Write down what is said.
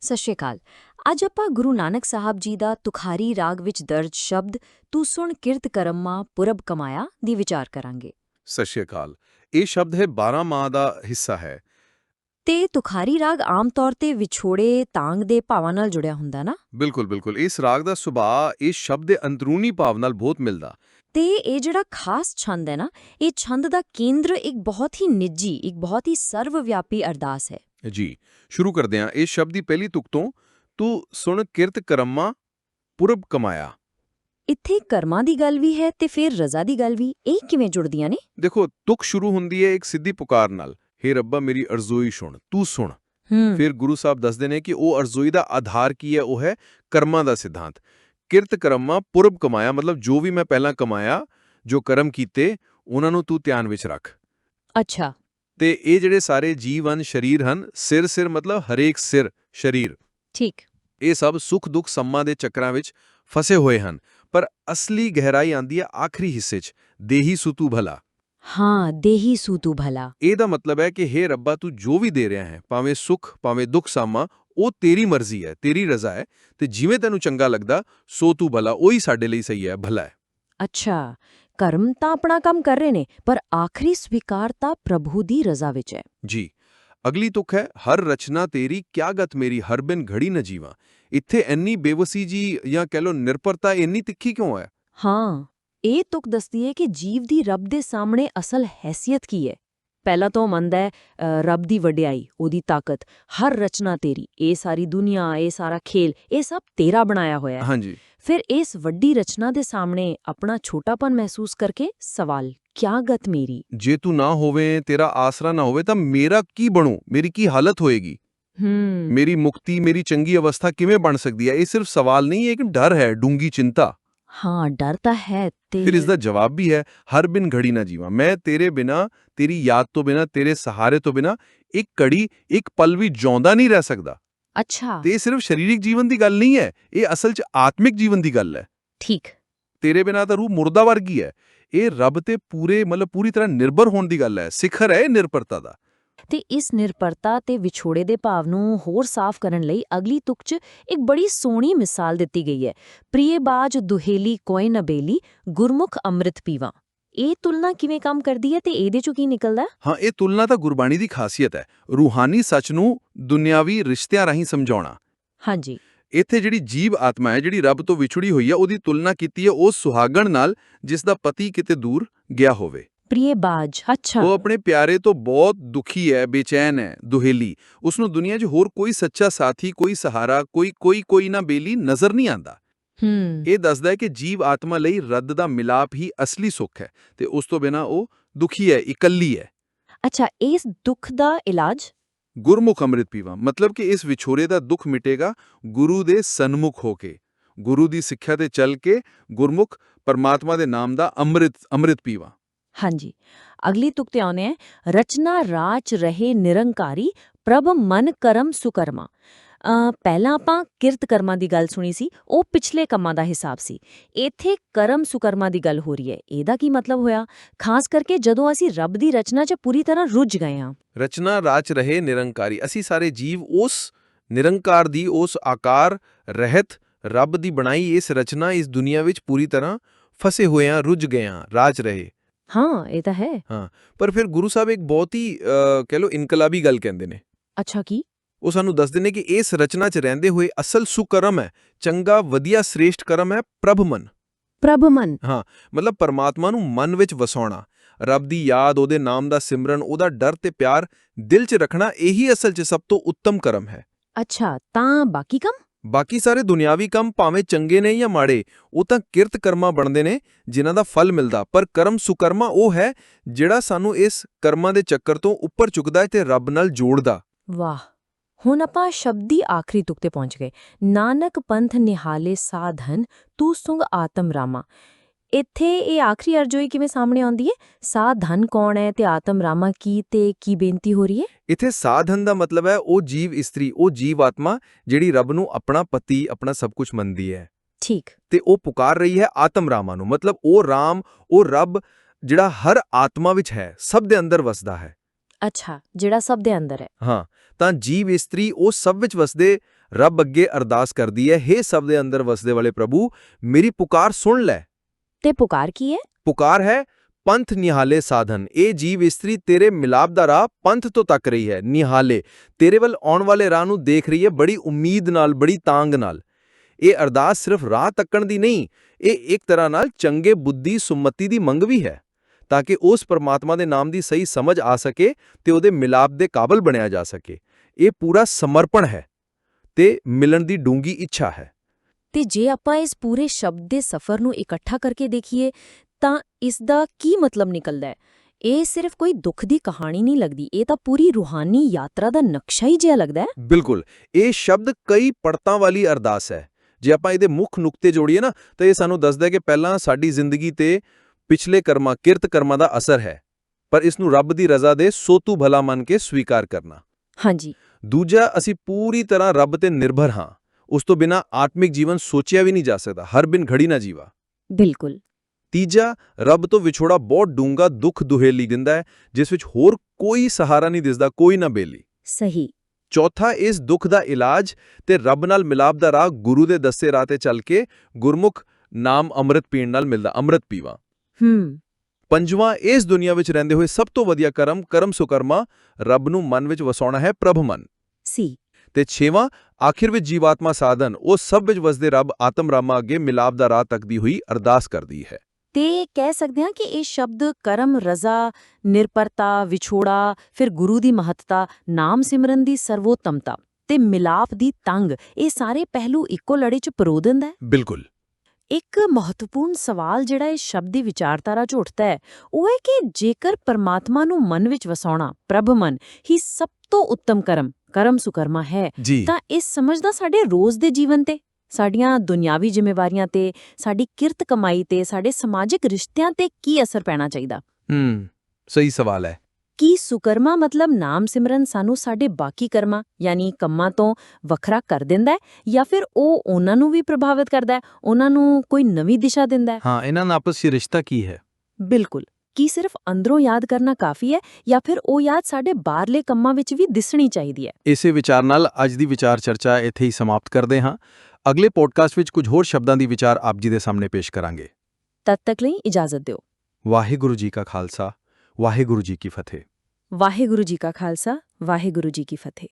ਸਤਿ ਸ਼੍ਰੀ ਅਕਾਲ। ਅੱਜ ਆਪਾਂ ਗੁਰੂ ਨਾਨਕ ਸਾਹਿਬ ਜੀ ਦਾ ਤੁਖਾਰੀ ਰਾਗ ਵਿੱਚ ਦਰਜ ਸ਼ਬਦ ਤੂੰ ਸੁਣ ਕਿਰਤ ਕਰਮਾ ਪੁਰਬ ਕਮਾਇਆ ਦੀ ਵਿਚਾਰ ਕਰਾਂਗੇ। ਸਤਿ ਸ਼੍ਰੀ ਅਕਾਲ। ਇਹ ਸ਼ਬਦ ਹੈ 12 ਮਾਹ ਦਾ ਹਿੱਸਾ ਹੈ। ਤੇ ਤੁਖਾਰੀ ਰਾਗ ਆਮ ਤੌਰ ਤੇ ਵਿਛੋੜੇ ਤਾਂਗ ਦੇ ਭਾਵਾਂ ਨਾਲ ਜੁੜਿਆ ਹੁੰਦਾ ਨਾ? ਬਿਲਕੁਲ ਬਿਲਕੁਲ। ਇਸ ਰਾਗ ਦਾ ਸੁਭਾਅ ਇਸ ਸ਼ਬਦ ਦੇ ਅੰਦਰੂਨੀ ਭਾਵ ਨਾਲ ਬਹੁਤ ਮਿਲਦਾ। ਤੇ ਇਹ ਜਿਹੜਾ ਖਾਸ ਛੰਦ ਹੈ ਨਾ ਇਹ ਛੰਦ ਦਾ ਕੇਂਦਰ ਇੱਕ ਬਹੁਤ ਹੀ ਨਿੱਜੀ ਇੱਕ ਬਹੁਤ ਹੀ ਸਰਵਵਿਆਪੀ ਅਰਦਾਸ ਹੈ। ਜੀ ਸ਼ੁਰੂ ਕਰਦੇ ਹਾਂ। ਇਸ ਸ਼ਬਦ ਦੀ ਪਹਿਲੀ ਤੁਕ ਤੋਂ ਤੂੰ ਸੁਣ ਕਿਰਤ ਕਰਮਾ ਪੁਰਬ ਕਮਾਇਆ। ਇੱਥੇ ਕਰਮਾਂ ਦੀ ਗੱਲ ਵੀ ਹੈ ਤੇ ਫਿਰ ਰਜ਼ਾ ਦੀ ਗੱਲ ਵੀ। ਇਹ ਕਿਵੇਂ ਜੁੜਦੀਆਂ ਨੇ? ਦੇਖੋ ਤੁਕ ਸ਼ੁਰੂ ਹੁੰਦੀ ਹੈ ਇੱਕ ਸਿੱਧੀ ਪੁਕਾਰ ਨਾਲ। ਹੇ ਰੱਬਾ ਮੇਰੀ ਅਰਜ਼ੋਈ ਸੁਣ ਤੂੰ ਸੁਣ। ਫਿਰ ਗੁਰੂ ਸਾਹਿਬ ਦੱਸਦੇ ਨੇ ਕਿ ਉਹ ਅਰਜ਼ੋਈ ਦਾ ਆਧਾਰ ਕੀ ਹੈ? ਉਹ ਹੈ ਕਰਮਾਂ ਦਾ ਸਿਧਾਂਤ। ਕਿਰਤ ਕਰਮਾ ਪੁਰਬ ਕਮਾਇਆ ਮਤਲਬ ਜੋ ਵੀ ਮੈਂ ਪਹਿਲਾਂ ਕਮਾਇਆ ਜੋ ਕਰਮ ਕੀਤੇ ਉਹਨਾਂ ਨੂੰ ਤੂੰ ਧਿਆਨ ਵਿੱਚ ਰੱਖ। ਅੱਛਾ। ਤੇ ਇਹ ਜਿਹੜੇ ਸਾਰੇ ਜੀਵਨ ਸ਼ਰੀਰ ਹਨ ਸਿਰ ਸਿਰ ਮਤਲਬ ਹਰੇਕ ਸਿਰ ਸ਼ਰੀਰ। ਠੀਕ। ਇਹ ਸਭ ਸੁੱਖ ਦੁੱਖ ਸੰਮਾਂ ਦੇ ਚੱਕਰਾਂ ਵਿੱਚ ਫਸੇ ਹੋਏ ਹਨ ਪਰ ਅਸਲੀ ਗਹਿਰਾਈ ਆਂਦੀ ਹੈ ਆਖਰੀ ਹਿੱਸੇ 'ਚ ਦੇਹੀ ਸੁਤੂ ਭਲਾ। ਹਾਂ ਦੇਹੀ ਸੂਤੂ ਭਲਾ। ਇਹਦਾ ਮਤਲਬ ਹੈ ਕਿ ਹੇ ਰੱਬਾ ਤੂੰ ਜੋ ਵੀ ਦੇ ਰਿਹਾ ਹੈ ਭਾਵੇਂ ਸੁੱਖ ਭਾਵੇਂ ਦੁੱਖ ਸਾਮਾ ਉਹ ਤੇਰੀ ਮਰਜ਼ੀ ਹੈ ਤੇਰੀ ਰਜ਼ਾ ਹੈ ਤੇ ਜਿਵੇਂ ਤੈਨੂੰ ਚੰਗਾ ਲੱਗਦਾ ਸੋ ਤੂੰ ਭਲਾ ਉਹੀ ਸਾਡੇ ਲਈ ਸਹੀ ਹੈ ਭਲਾ ਹੈ। ਅੱਛਾ ਕਰਮ ਤਾਂ ਆਪਣਾ ਕੰਮ ਕਰ ਰਹੇ ਨੇ ਪਰ ਆਖਰੀ ਸਵੀਕਾਰ ਤਾਂ ਪ੍ਰਭੂ ਦੀ ਰਜ਼ਾ ਵਿੱਚ ਹੈ। ਜੀ ਅਗਲੀ ਤੁਕ ਹੈ ਹਰ ਰਚਨਾ ਤੇਰੀ ਕਿਆ ਗਤ ਮੇਰੀ ਹਰ ਬਿਨ ਘੜੀ ਨ ਜੀਵਾਂ। ਇੱਥੇ ਇੰਨੀ ਬੇਵਸੀ ਜੀ ਜਾਂ ਕਹਿ ਲੋ ਨਿਰਪਰਤਾ ਇੰਨੀ ਤਿੱਖੀ ਕਿਉਂ ਹੈ? ਹਾਂ ਇਹ ਤੁਕ ਦੱਸਦੀ ਹੈ ਕਿ ਜੀਵ ਦੀ ਰੱਬ ਦੇ ਸਾਹਮਣੇ ਅਸਲ ਹੈਸੀਅਤ ਕੀ ਹੈ। ਪਹਿਲਾਂ ਤਾਂ ਮੰਨਦਾ ਹੈ ਰੱਬ ਦੀ ਵਡਿਆਈ ਉਹਦੀ ਤਾਕਤ ਹਰ ਰਚਨਾ ਤੇਰੀ ਇਹ ਸਾਰੀ ਦੁਨੀਆ ਇਹ ਸਾਰਾ ਖੇਲ ਇਹ ਸਭ ਤੇਰਾ ਬਣਾਇਆ ਹੋਇਆ ਹੈ। ਹਾਂਜੀ। ਫਿਰ ਇਸ ਵੱਡੀ ਰਚਨਾ ਦੇ ਸਾਹਮਣੇ ਆਪਣਾ ਛੋਟਾਪਨ ਮਹਿਸੂਸ ਕਰਕੇ ਸਵਾਲ ਕਿਆ ਗਤ ਮੇਰੀ? ਜੇ ਤੂੰ ਨਾ ਹੋਵੇਂ ਤੇਰਾ ਆਸਰਾ ਨਾ ਹੋਵੇ ਤਾਂ ਮੇਰਾ ਕੀ ਬਣੂ? ਮੇਰੀ ਕੀ ਹਾਲਤ ਹੋਏਗੀ? ਹੂੰ। ਮੇਰੀ ਮੁਕਤੀ ਮੇਰੀ ਚੰਗੀ ਅਵਸਥਾ ਕਿਵੇਂ ਬਣ ਸਕਦੀ ਹੈ? ਇਹ ਸਿਰਫ ਸਵਾਲ ਨਹੀਂ ਹੈ ਇੱਕ ਡਰ ਹੈ ਡੂੰਗੀ ਚਿੰਤਾ। ਹਾਂ ਡਰ ਤਾਂ ਹੈ ਤੇ ਫਿਰ ਇਸ ਦਾ ਜਵਾਬ ਵੀ ਹੈ ਹਰ ਬਿਨ ਘੜੀ ਨਾ ਜੀਵਾਂ। ਮੈਂ ਤੇਰੇ ਬਿਨਾ ਤੇਰੀ ਯਾਦ ਤੋਂ ਬਿਨਾ ਤੇਰੇ ਸਹਾਰੇ ਤੋਂ ਬਿਨਾ ਇੱਕ ਘੜੀ ਇੱਕ ਪਲ ਵੀ ਜਿਉਂਦਾ ਨਹੀਂ ਰਹਿ ਸਕਦਾ। ਅੱਛਾ। ਤੇ ਇਹ ਸਿਰਫ ਸਰੀਰਕ ਜੀਵਨ ਦੀ ਗੱਲ ਨਹੀਂ ਹੈ ਇਹ ਅਸਲ 'ਚ ਆਤਮਿਕ ਜੀਵਨ ਦੀ ਗੱਲ ਹੈ। ਠੀਕ। ਤੇਰੇ ਬਿਨਾ ਤਾਂ ਰੂਹ ਮੁਰਦਾ ਵਰਗੀ ਹੈ। ਇਹ ਰੱਬ ਤੇ ਪੂਰੇ ਮਤਲਬ ਪੂਰੀ ਤਰ੍ਹਾਂ ਨਿਰਭਰ ਹੋਣ ਦੀ ਗੱਲ ਹੈ। ਸਿਖਰ ਹੈ ਇਹ ਨਿਰਪਰਤਾ ਦਾ। ਤੇ ਇਸ ਨਿਰਪਰਤਾ ਤੇ ਵਿਛੋੜੇ ਦੇ ਭਾਵ ਨੂੰ ਹੋਰ ਸਾਫ਼ ਕਰਨ ਲਈ ਅਗਲੀ ਤੁਕ 'ਚ ਇੱਕ ਬੜੀ ਸੋਹਣੀ ਮਿਸਾਲ ਦਿੱਤੀ ਗਈ ਹੈ। ਪ੍ਰਿਯ ਬਾਜ ਦੁਹੇਲੀ ਕੋਈ ਨ ਬੇਲੀ ਗੁਰਮੁਖ ਅੰਮ੍ਰਿਤ ਪੀਵਾ। ਇਹ ਤੁਲਨਾ ਕਿਵੇਂ ਕੰਮ ਕਰਦੀ ਹੈ ਤੇ ਇਹਦੇ 'ਚੋਂ ਕੀ ਨਿਕਲਦਾ? ਹਾਂ ਇਹ ਤੁਲਨਾ ਤਾਂ ਗੁਰਬਾਣੀ ਦੀ ਖਾਸੀਅਤ ਹੈ। ਰੂਹਾਨੀ ਸੱਚ ਨੂੰ ਦੁਨਿਆਵੀ ਰਿਸ਼ਤਿਆਂ ਰਾਹੀਂ ਸਮਝਾਉਣਾ। ਹਾਂਜੀ। ਇੱਥੇ ਜਿਹੜੀ ਜੀਵ ਆਤਮਾ ਹੈ ਜਿਹੜੀ ਰੱਬ ਤੋਂ ਵਿਛੜੀ ਹੋਈ ਹੈ ਉਹਦੀ ਤੁਲਨਾ ਕੀਤੀ ਹੈ ਉਸ ਸੁਹਾਗਣ ਨਾਲ ਜਿਸ ਦਾ ਪਤੀ ਕਿਤੇ ਦੂਰ ਗਿਆ ਹੋਵੇ। ਪ੍ਰਿਯ ਬਾਜ ਅੱਛਾ ਉਹ ਆਪਣੇ ਪਿਆਰੇ ਤੋਂ ਬਹੁਤ ਦੁਖੀ ਹੈ ਬੇਚੈਨ ਹੈ ਦੁਹੇਲੀ ਉਸ ਨੂੰ ਦੁਨੀਆ 'ਚ ਹੋਰ ਕੋਈ ਸੱਚਾ ਸਾਥੀ ਕੋਈ ਸਹਾਰਾ ਕੋਈ ਕੋਈ ਕੋਈ ਨਾ ਬੇਲੀ ਨਜ਼ਰ ਨਹੀਂ ਆਂਦਾ ਹੂੰ ਇਹ ਦੱਸਦਾ ਹੈ ਕਿ ਜੀਵ ਆਤਮਾ ਲਈ ਰੱਦ ਦਾ ਮਿਲਾਪ ਹੀ ਅਸਲੀ ਸੁੱਖ ਹੈ ਤੇ ਉਸ ਤੋਂ ਬਿਨਾ ਉਹ ਦੁਖੀ ਹੈ ਇਕੱਲੀ ਹੈ ਅੱਛਾ ਇਸ ਦੁੱਖ ਦਾ ਇਲਾਜ ਗੁਰਮੁਖ ਅੰਮ੍ਰਿਤ ਪੀਵਾ ਮਤਲਬ ਕਿ ਇਸ ਵਿਛੋੜੇ ਦਾ ਦੁੱਖ ਮਿਟੇਗਾ ਗੁਰੂ ਦੇ ਸਨਮੁਖ ਹੋ ਕੇ ਗੁਰੂ ਦੀ ਸਿੱਖਿਆ ਤੇ ਚੱਲ ਕੇ ਗੁਰਮੁਖ ਪਰਮਾਤਮਾ ਦੇ ਨਾਮ ਦਾ ਅੰਮ੍ਰਿਤ ਅੰਮ੍ਰਿਤ ਪੀਵਾ ਹਾਂਜੀ। ਅਗਲੀ ਤੁਕ ਤੇ ਆਉਨੇ ਹੈ ਰਚਨਾ ਰਾਚ ਰਹੇ ਨਿਰੰਕਾਰੀ, ਪ੍ਰਭ ਮਨ ਕਰਮ ਸੁਕਰਮਾ। ਪਹਿਲਾਂ ਆਪਾਂ ਕਿਰਤ ਕਰਮਾਂ ਦੀ ਗੱਲ ਸੁਣੀ ਸੀ, ਉਹ ਪਿਛਲੇ ਕੰਮਾਂ ਦਾ ਹਿਸਾਬ ਸੀ। ਇੱਥੇ ਕਰਮ ਸੁਕਰਮਾਂ ਦੀ ਗੱਲ ਹੋ ਰਹੀ ਹੈ। ਇਹਦਾ ਕੀ ਮਤਲਬ ਹੋਇਆ? ਖਾਸ ਕਰਕੇ ਜਦੋਂ ਅਸੀਂ ਰੱਬ ਦੀ ਰਚਨਾ 'ਚ ਪੂਰੀ ਤਰ੍ਹਾਂ ਰੁੱਝ ਗਏ ਹਾਂ। ਰਚਨਾ ਰਾਚ ਰਹੇ ਨਿਰੰਕਾਰੀ। ਅਸੀਂ ਸਾਰੇ ਜੀਵ ਉਸ ਨਿਰੰਕਾਰ ਦੀ, ਉਸ ਆਕਾਰ, ਰਹਿਤ, ਰੱਬ ਦੀ ਬਣਾਈ ਇਸ ਰਚਨਾ ਇਸ ਦੁਨੀਆ ਵਿੱਚ ਪੂਰੀ ਤਰ੍ਹਾਂ ਫਸੇ ਹੋਏ ਹਾਂ, ਰੁੱਝ ਗਏ ਹਾਂ, ਰਾਜ ਰਹੇ। ਹਾਂ ਇਹ ਤਾਂ ਹੈ ਪਰ ਫਿਰ ਗੁਰੂ ਸਾਹਿਬ ਇੱਕ ਬਹੁਤ ਹੀ ਕਹਿ ਲੋ ਇਨਕਲਾਬੀ ਗੱਲ ਕਹਿੰਦੇ ਨੇ ਅੱਛਾ ਕੀ ਉਹ ਸਾਨੂੰ ਦੱਸਦੇ ਨੇ ਕਿ ਇਸ ਰਚਨਾ 'ਚ ਰਹਿੰਦੇ ਹੋਏ ਅਸਲ ਸੁਕਰਮ ਹੈ ਚੰਗਾ ਵਧੀਆ ਸ੍ਰੇਸ਼ਟ ਕਰਮ ਹੈ ਪ੍ਰਭ ਮਨ ਪ੍ਰਭ ਮਨ ਮਤਲਬ ਪਰਮਾਤਮਾ ਨੂੰ ਮਨ ਵਿੱਚ ਵਸਾਉਣਾ ਰੱਬ ਦੀ ਯਾਦ ਉਹਦੇ ਨਾਮ ਦਾ ਸਿਮਰਨ ਉਹਦਾ ਡਰ ਤੇ ਪਿਆਰ ਦਿਲ 'ਚ ਰੱਖਣਾ ਇਹੀ ਅਸਲ 'ਚ ਸਭ ਤੋਂ ਉੱਤਮ ਕਰਮ ਹੈ ਅੱਛਾ ਤਾਂ ਬਾਕੀ ਕੰਮ ਬਾਕੀ ਸਾਰੇ ਦੁਨਿਆਵੀ ਕੰਮ ਭਾਵੇਂ ਚੰਗੇ ਨੇ ਜਾਂ ਮਾੜੇ, ਉਹ ਤਾਂ ਕਿਰਤ ਕਰਮਾਂ ਬਣਦੇ ਨੇ, ਜਿਨ੍ਹਾਂ ਦਾ ਫਲ ਮਿਲਦਾ। ਪਰ ਕਰਮ ਸੁਕਰਮਾ ਉਹ ਹੈ, ਜਿਹੜਾ ਸਾਨੂੰ ਇਸ ਕਰਮਾਂ ਦੇ ਚੱਕਰ ਤੋਂ ਉੱਪਰ ਚੁੱਕਦਾ ਹੈ ਤੇ ਰੱਬ ਨਾਲ ਜੋੜਦਾ। ਵਾਹ! ਹੁਣ ਆਪਾਂ ਸ਼ਬਦੀ ਆਖਰੀ ਤੁਕ ਤੇ ਪਹੁੰਚ ਗਏ। ਨਾਨਕ ਪੰਥ ਨਿਹਾਲੇ ਸਾਧਨ, ਤੂੰ ਸੁੰਗ ਆਤਮ ਰਾਮਾ। ਇੱਥੇ ਇਹ ਆਖਰੀ ਅਰਜੋਈ ਕਿਵੇਂ ਸਾਹਮਣੇ ਆਉਂਦੀ ਹੈ? ਸਾਧਨ ਕੌਣ ਹੈ ਤੇ ਆਤਮ ਰਾਮਾ ਕੀ ਤੇ ਕੀ ਬੇਨਤੀ ਹੋ ਰਹੀ ਹੈ? ਇੱਥੇ ਸਾਧਨ ਦਾ ਮਤਲਬ ਹੈ ਉਹ ਜੀਵ ਇਸਤਰੀ ਉਹ ਜੀਵ ਆਤਮਾ ਜਿਹੜੀ ਰੱਬ ਨੂੰ ਆਪਣਾ ਪਤੀ ਆਪਣਾ ਸਭ ਕੁਝ ਮੰਨਦੀ ਹੈ। ਠੀਕ। ਤੇ ਉਹ ਪੁਕਾਰ ਰਹੀ ਹੈ ਆਤਮ ਰਾਮਾ ਨੂੰ। ਮਤਲਬ ਉਹ ਰਾਮ ਉਹ ਰੱਬ ਜਿਹੜਾ ਹਰ ਆਤਮਾ ਵਿੱਚ ਹੈ ਸਭ ਦੇ ਅੰਦਰ ਵਸਦਾ ਹੈ। ਅੱਛਾ ਜਿਹੜਾ ਸਭ ਦੇ ਅੰਦਰ ਹੈ। ਹਾਂ ਤਾਂ ਜੀਵ ਇਸਤਰੀ ਉਹ ਸਭ ਵਿੱਚ ਵਸਦੇ ਰੱਬ ਅੱਗੇ ਅਰਦਾਸ ਕਰਦੀ ਹੈ ਹੇ ਸਭ ਦੇ ਅੰਦਰ ਵਸਦੇ ਵਾਲੇ ਪ੍ਰਭੂ ਮੇਰੀ ਪੁਕਾਰ ਸੁਣ ਲੈ। ਤੇ ਪੁਕਾਰ ਕੀ ਹੈ? ਪੁਕਾਰ ਹੈ, ਪੰਥ ਨਿਹਾਲੇ ਸਾਧਨ। ਇਹ ਜੀਵ ਇਸਤਰੀ ਤੇਰੇ ਮਿਲਾਪ ਦਾ ਰਾਹ ਪੰਥ ਤੋਂ ਤੱਕ ਰਹੀ ਹੈ, ਨਿਹਾਲੇ। ਤੇਰੇ ਵੱਲ ਆਉਣ ਵਾਲੇ ਰਾਹ ਨੂੰ ਦੇਖ ਰਹੀ ਹੈ ਬੜੀ ਉਮੀਦ ਨਾਲ, ਬੜੀ ਤਾਂਗ ਨਾਲ। ਇਹ ਅਰਦਾਸ ਸਿਰਫ ਰਾਹ ਤੱਕਣ ਦੀ ਨਹੀਂ, ਇਹ ਇੱਕ ਤਰ੍ਹਾਂ ਨਾਲ ਚੰਗੇ ਬੁੱਧੀ, ਸੁਮਤੀ ਦੀ ਮੰਗ ਵੀ ਹੈ, ਤਾਂ ਕਿ ਉਸ ਪਰਮਾਤਮਾ ਦੇ ਨਾਮ ਦੀ ਸਹੀ ਸਮਝ ਆ ਸਕੇ ਤੇ ਉਹਦੇ ਮਿਲਾਪ ਦੇ ਕਾਬਲ ਬਣਿਆ ਜਾ ਸਕੇ। ਇਹ ਪੂਰਾ ਸਮਰਪਣ ਹੈ ਤੇ ਮਿਲਣ ਦੀ ਡੂੰਗੀ ਇੱਛਾ ਹੈ। ਤੇ ਜੇ ਆਪਾਂ ਇਸ ਪੂਰੇ ਸ਼ਬਦ ਦੇ ਸਫ਼ਰ ਨੂੰ ਇਕੱਠਾ ਕਰਕੇ ਦੇਖੀਏ ਤਾਂ ਇਸ ਦਾ ਕੀ ਮਤਲਬ ਨਿਕਲਦਾ ਹੈ? ਇਹ ਸਿਰਫ ਕੋਈ ਦੁੱਖ ਦੀ ਕਹਾਣੀ ਨਹੀਂ ਲੱਗਦੀ ਇਹ ਤਾਂ ਪੂਰੀ ਰੂਹਾਨੀ ਯਾਤਰਾ ਦਾ ਨਕਸ਼ਾ ਹੀ ਜਿਹਾ ਲੱਗਦਾ ਹੈ। ਬਿਲਕੁਲ ਇਹ ਸ਼ਬਦ ਕਈ ਪੜਤਾਂ ਵਾਲੀ ਅਰਦਾਸ ਹੈ। ਜੇ ਆਪਾਂ ਇਹਦੇ ਮੁੱਖ ਨੁਕਤੇ ਜੋੜੀਏ ਨਾ ਤਾਂ ਇਹ ਸਾਨੂੰ ਦੱਸਦਾ ਹੈ ਕਿ ਪਹਿਲਾਂ ਸਾਡੀ ਜ਼ਿੰਦਗੀ ਤੇ ਪਿਛਲੇ ਕਰਮਾਂ ਕਿਰਤ ਕਰਮਾਂ ਦਾ ਅਸਰ ਹੈ ਪਰ ਇਸ ਨੂੰ ਰੱਬ ਦੀ ਰਜ਼ਾ ਦੇ ਸੋਤੂ ਭਲਾ ਮੰਨ ਕੇ ਸਵੀਕਾਰ ਕਰਨਾ। ਹਾਂਜੀ। ਦੂਜਾ ਅਸੀਂ ਪੂਰੀ ਤਰ੍ਹਾਂ ਰੱਬ ਤੇ ਨਿਰਭਰ ਹਾਂ। ਉਸ ਤੋਂ ਬਿਨਾ ਆਤਮਿਕ ਜੀਵਨ ਸੋਚਿਆ ਵੀ ਨਹੀਂ ਜਾ ਸਕਦਾ। ਹਰ ਬਿਨ ਘੜੀ ਨਾ ਜੀਵਾ। ਬਿਲਕੁਲ। ਤੀਜਾ ਰੱਬ ਤੋਂ ਵਿਛੋੜਾ ਬਹੁਤ ਡੂੰਗਾ ਦੁੱਖ ਦੁਹੇਲੀ ਦਿੰਦਾ ਹੈ ਜਿਸ ਵਿੱਚ ਹੋਰ ਕੋਈ ਸਹਾਰਾ ਨਹੀਂ ਦਿਸਦਾ ਕੋਈ ਨਾ ਬੇਲੀ। ਸਹੀ। ਚੌਥਾ ਇਸ ਦੁੱਖ ਦਾ ਇਲਾਜ ਤੇ ਰੱਬ ਨਾਲ ਮਿਲਾਪ ਦਾ ਰਾਹ ਗੁਰੂ ਦੇ ਦੱਸੇ ਰਾਹ ਤੇ ਚੱਲ ਕੇ ਗੁਰਮੁਖ ਨਾਮ ਅੰਮ੍ਰਿਤ ਪੀਣ ਨਾਲ ਮਿਲਦਾ ਅੰਮ੍ਰਿਤ ਪੀਵਾ। ਹੂੰ। ਪੰਜਵਾਂ ਇਸ ਦੁਨੀਆ ਵਿੱਚ ਰਹਿੰਦੇ ਹੋਏ ਸਭ ਤੋਂ ਵਧੀਆ ਕਰਮ ਕਰਮ ਸੁਕਰਮਾ ਰੱਬ ਨੂੰ ਮਨ ਵਿੱਚ ਵਸਾਉਣਾ ਹੈ ਪ੍ਰਭ ਮਨ। ਸੀ। ਤੇ ਛੇਵਾਂ ਆਖਿਰ ਵਿੱਚ ਜੀਵਾਤਮਾ ਸਾਧਨ ਉਹ ਸਭ ਵਿੱਚ ਵਸਦੇ ਰੱਬ ਆਤਮ ਰਾਮਾ ਅੱਗੇ ਮਿਲਾਪ ਦਾ ਰਾਹ ਤੱਕਦੀ ਹੋਈ ਅਰਦਾਸ ਕਰਦੀ ਹੈ। ਤੇ ਕਹਿ ਸਕਦੇ ਹਾਂ ਕਿ ਇਹ ਸ਼ਬਦ ਕਰਮ ਰਜ਼ਾ ਨਿਰਪਰਤਾ ਵਿਛੋੜਾ ਫਿਰ ਗੁਰੂ ਦੀ ਮਹੱਤਤਾ ਨਾਮ ਸਿਮਰਨ ਦੀ ਸਰਵੋਤਮਤਾ ਤੇ ਮਿਲਾਪ ਦੀ ਤੰਗ ਇਹ ਸਾਰੇ ਪਹਿਲੂ ਇੱਕੋ ਲੜੇ 'ਚ ਪਰੋ ਦਿੰਦਾ ਹੈ? ਬਿਲਕੁਲ। ਇੱਕ ਮਹੱਤਵਪੂਰਨ ਸਵਾਲ ਜਿਹੜਾ ਇਸ ਸ਼ਬਦ ਦੀ ਵਿਚਾਰਧਾਰਾ ਉੱਠਦਾ ਹੈ ਉਹ ਹੈ ਕਿ ਜੇਕਰ ਪਰਮਾਤਮਾ ਨੂੰ ਮਨ ਵਿੱਚ ਵਸਾਉਣਾ ਪ੍ਰਭ ਮਨ ਹੀ ਸਭ ਤੋਂ ਉੱਤਮ ਕਰਮ ਕਰਮ ਸੁਕਰਮਾ ਹੈ ਤਾਂ ਇਸ ਸਮਝ ਦਾ ਸਾਡੇ ਰੋਜ਼ ਦੇ ਜੀਵਨ ਤੇ ਸਾਡੀਆਂ ਦੁਨਿਆਵੀ ਜ਼ਿੰਮੇਵਾਰੀਆਂ ਤੇ ਸਾਡੀ ਕਿਰਤ ਕਮਾਈ ਤੇ ਸਾਡੇ ਸਮਾਜਿਕ ਰਿਸ਼ਤਿਆਂ ਤੇ ਕੀ ਅਸਰ ਪੈਣਾ ਚਾਹੀਦਾ? ਹੂੰ ਸਹੀ ਸਵਾਲ ਹੈ। ਕੀ ਸੁਕਰਮਾ ਮਤਲਬ ਨਾਮ ਸਿਮਰਨ ਸਾਨੂੰ ਸਾਡੇ ਬਾਕੀ ਕਰਮਾਂ ਯਾਨੀ ਕੰਮਾਂ ਤੋਂ ਵੱਖਰਾ ਕਰ ਦਿੰਦਾ ਹੈ ਜਾਂ ਫਿਰ ਉਹ ਉਹਨਾਂ ਨੂੰ ਵੀ ਪ੍ਰਭਾਵਿਤ ਕਰਦਾ ਹੈ ਉਹਨਾਂ ਨੂੰ ਕੋਈ ਨਵੀਂ ਦਿਸ਼ਾ ਦਿੰਦਾ ਹੈ? ਹਾਂ ਇਹਨਾਂ ਦਾ ਆਪਸ ਵਿੱਚ ਰਿਸ਼ਤਾ ਕੀ ਹੈ? ਬਿਲਕੁਲ। ਕੀ ਸਿਰਫ ਅੰਦਰੋਂ ਯਾਦ ਕਰਨਾ ਕਾਫੀ ਹੈ ਜਾਂ ਫਿਰ ਉਹ ਯਾਦ ਸਾਡੇ ਬਾਹਰਲੇ ਕੰਮਾਂ ਵਿੱਚ ਵੀ ਦਿਸਣੀ ਚਾਹੀਦੀ ਹੈ? ਇਸੇ ਵਿਚਾਰ ਨਾਲ ਅੱਜ ਦੀ ਵਿਚਾਰ ਚਰਚਾ ਇੱਥੇ ਹੀ ਸਮਾਪਤ ਕਰਦੇ ਹਾਂ। ਅਗਲੇ ਪੋਡਕਾਸਟ ਵਿੱਚ ਕੁਝ ਹੋਰ ਸ਼ਬਦਾਂ ਦੀ ਵਿਚਾਰ ਆਪ ਜੀ ਦੇ ਸਾਹਮਣੇ ਪੇਸ਼ ਕਰਾਂਗੇ। ਤਦ ਤੱਕ ਲਈ ਇਜਾਜ਼ਤ ਦਿਓ। ਵਾਹਿਗੁਰੂ ਜੀ ਕਾ ਖਾਲਸਾ ਵਾਹਿਗੁਰੂ ਜੀ ਕੀ ਫਤਿਹ। ਵਾਹਿਗੁਰੂ ਜੀ ਕਾ ਖਾਲਸਾ ਵਾਹਿਗੁਰੂ ਜੀ ਕੀ ਫਤਿਹ।